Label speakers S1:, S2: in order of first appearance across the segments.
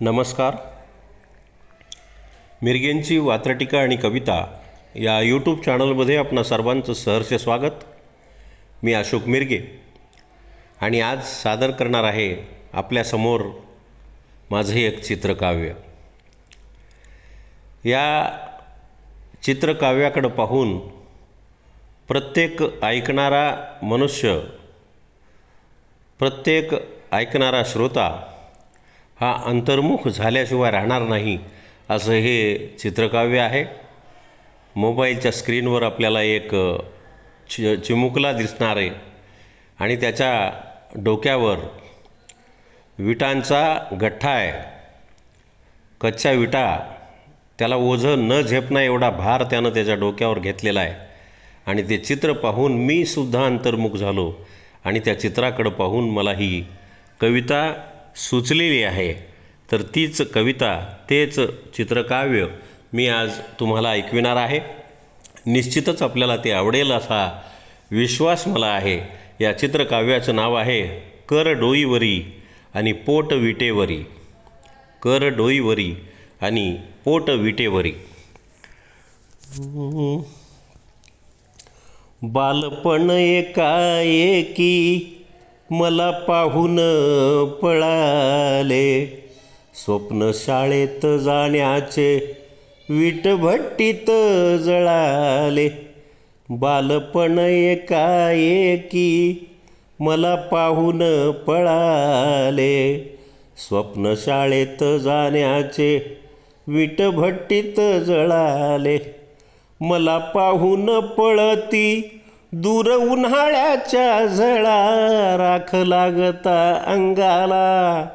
S1: नमस्कार. मिरगेंची वात्रटिका आणि कविता या यूट्यूब चॅनलमध्ये आपणा सर्वांचं सहर्ष स्वागत. मी अशोक मिरगे. आणि आज सादर करणार आहे आपल्यासमोर माझं एक चित्रकाव्य. या चित्रकाव्याकडं पाहून प्रत्येक ऐकणारा मनुष्य प्रत्येक ऐकणारा श्रोता हा अंतर्मुख झाल्याशिवाय राहणार नाही असं हे चित्रकाव्य आहे. मोबाईलच्या स्क्रीनवर आपल्याला एक चि चिमुकला दिसणार आहे. आणि त्याच्या डोक्यावर विटांचा गठ्ठा आहे. कच्च्या विटा त्याला ओझं न झेपणं एवढा भार त्यानं त्याच्या डोक्यावर घेतलेला आहे. आणि ते चित्र पाहून मी सुद्धा अंतर्मुख झालो. आणि त्या चित्राकडं पाहून मला ही कविता सुचलेली आहे. तर तीच कविता तेच चित्रकाव्य मी आज तुम्हाला ऐकविणार आहे. निश्चितच आपल्याला ते आवडेल असा विश्वास मला आहे. या चित्रकाव्याचं नाव आहे कर डोईवरी आणि पोट विटेवरी. कर डोईवरी आणि पोट विटेवरी. बालपण एकाएकी मला पाहून पळाले. स्वप्न शाळेत जाण्याचे विटभट्टीत जळाले. बालपण एकाएकी मला पाहून पळाले. स्वप्न शाळेत जाण्याचे विटभट्टीत जळाले. मला पाहून पळती दूर उन्हाळ्याच्या झळा राख लागता अंगाला.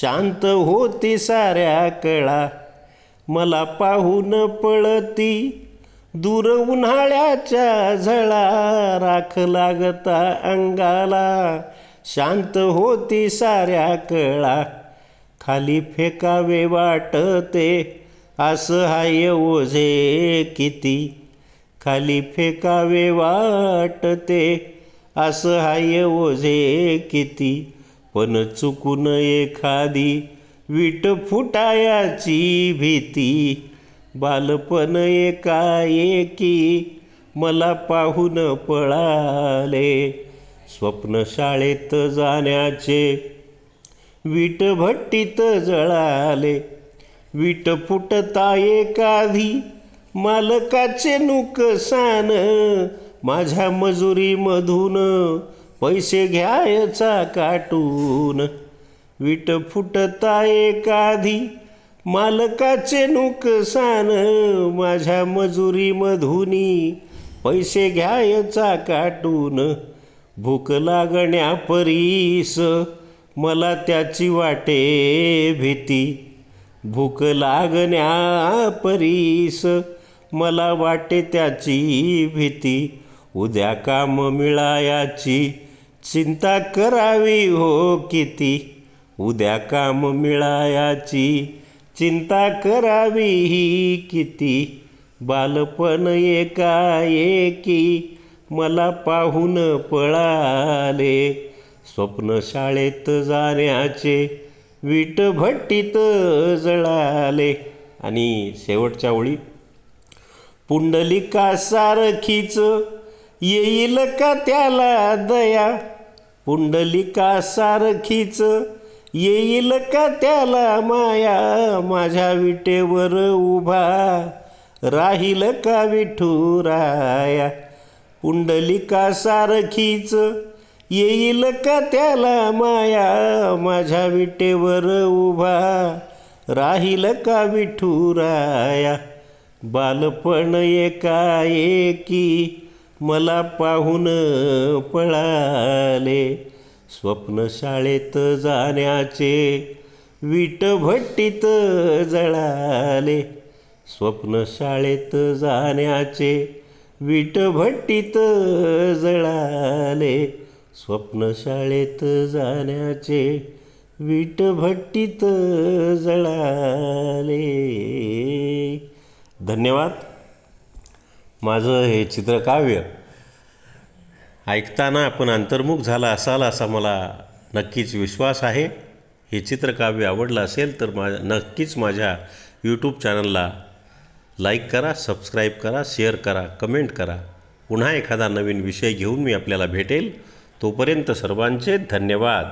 S1: शांत होती साऱ्या कळा. मला पाहून पळती दूर उन्हाळ्याच्या झळा राख लागता अंगाला. शांत होती साऱ्या कळा. खाली फेकावे वाटते असं हाय ओझे किती. खाली फेकावे वाटते. असं हाय ओझे किती. पण चुकून एखादी विट फुटायाची भीती. बालपण एकाएकी मला पाहून पळाले. स्वप्न शाळेत जाण्याचे विटभट्टीत जळाले. विट फुटता एकाधी मालकाचे नुकसान माझ्या मजुरीमधून पैसे घ्यायचा काटून. विट फुटता एकाधी मालकाचे नुकसान माझ्या मजुरीमधून पैसे घ्यायचा काटून. भूक लागण्या परीस मला त्याची वाटे भीती. भूक लागण्या परीस मला वाटे त्याची भीती. उद्या काम मिळायाची चिंता करावी हो किती. उद्या काम मिळायाची चिंता करावी ही किती. बालपण एकाएकी मला पाहून पळाले. स्वप्न शाळेत जाण्याचे विटभट्टीत जळाले. आणि शेवटच्या ओळी पुंडलिका सारखीच येईल का त्याला दया? पुंडलिका सारखीच येईल का त्याला माया? माझ्या विटेवर उभा राहील का विठुराया पुंडलिका सारखीच येईल का त्याला माया? माझ्या विटेवर उभा राहील का विठुराया बालपण एकाएकी मला पाहून पळाले. स्वप्न शाळेत जाण्याचे विटभट्टीत जळाले. स्वप्न शाळेत जाण्याचे विटभट्टीत जळाले. स्वप्न शाळेत जाण्याचे विटभट्टीत जळाले. धन्यवाद. माझं हे चित्रकाव्य ऐकताना आपण अंतर्मुख झाला असाल असा मला नक्कीच विश्वास आहे. हे चित्रकाव्य आवडलं असेल तर मा नक्कीच माझ्या यूट्यूब चॅनलला लाईक करा सबस्क्राईब करा शेअर करा कमेंट करा. पुन्हा एखादा नवीन विषय घेऊन मी आपल्याला भेटेल. तोपर्यंत सर्वांचे धन्यवाद.